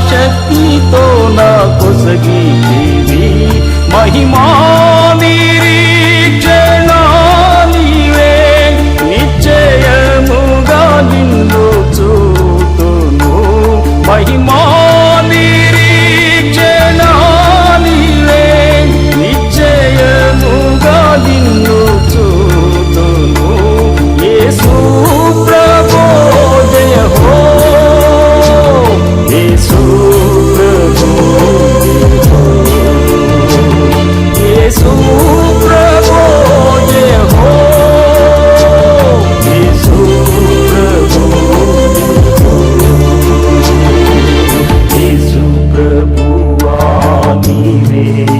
शक्ती तो ना कोसगी Mm-hmm.